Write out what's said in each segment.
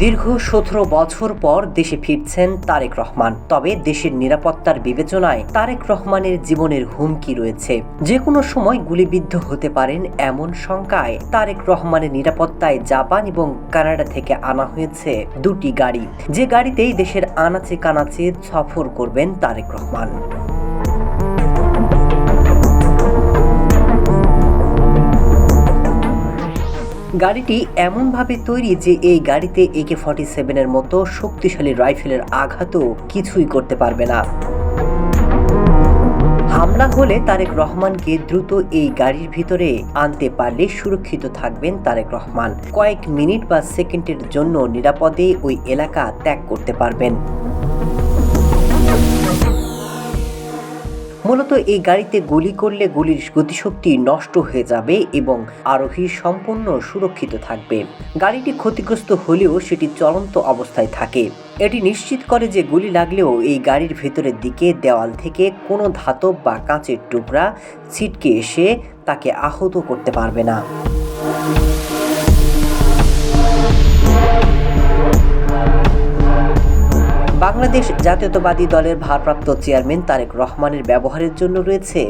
দীর্ঘ সতেরো বছর পর দেশে ফিরছেন তারেক রহমান। তবে দেশের নিরাপত্তার বিবেচনায় তারেক রহমানের জীবনের হুমকি রয়েছে। যে কোনো সময় গুলিবিদ্ধ হতে পারেন এমন শঙ্কায় তারেক রহমানের নিরাপত্তায় জাপান এবং কানাডা থেকে আনা হয়েছে দুটি গাড়ি। যে গাড়িতেই দেশের আনাচে কানাচে সফর করবেন তারেক রহমান। গাড়িটি এমনভাবে তৈরি যে এই গাড়িতে একে ফর্টি সেভেনের মতো শক্তিশালী রাইফেলের আঘাতও কিছুই করতে পারবে না। হামলা হলে তারেক রহমানকে দ্রুত এই গাড়ির ভিতরে আনতে পারলে সুরক্ষিত থাকবেন তারেক রহমান। কয়েক মিনিট বা সেকেন্ডের জন্য নিরাপদে ওই এলাকা ত্যাগ করতে পারবেন। মূলত এই গাড়িতে গুলি করলে গুলির গতিশক্তি নষ্ট হয়ে যাবে এবং আরোহী সম্পূর্ণ সুরক্ষিত থাকবে। গাড়িটি ক্ষতিগ্রস্ত হলেও সেটি চলন্ত অবস্থায় থাকে। এটি নিশ্চিত করে যে গুলি লাগলেও এই গাড়ির ভেতরের দিকে দেওয়াল থেকে কোনো ধাতব বা কাঁচের টুকরা ছিটকে এসে তাকে আহত করতে পারবে না। বাংলাদেশ জাতীয়তাবাদী দলের ভারপ্রাপ্ত চেয়ারম্যান তারেক রহমানের ব্যবহারের জন্য রয়েছে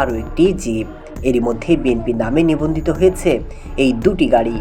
আরও একটি জিপ। এরই মধ্যে বিএনপি নামে নিবন্ধিত হয়েছে এই দুটি গাড়ি।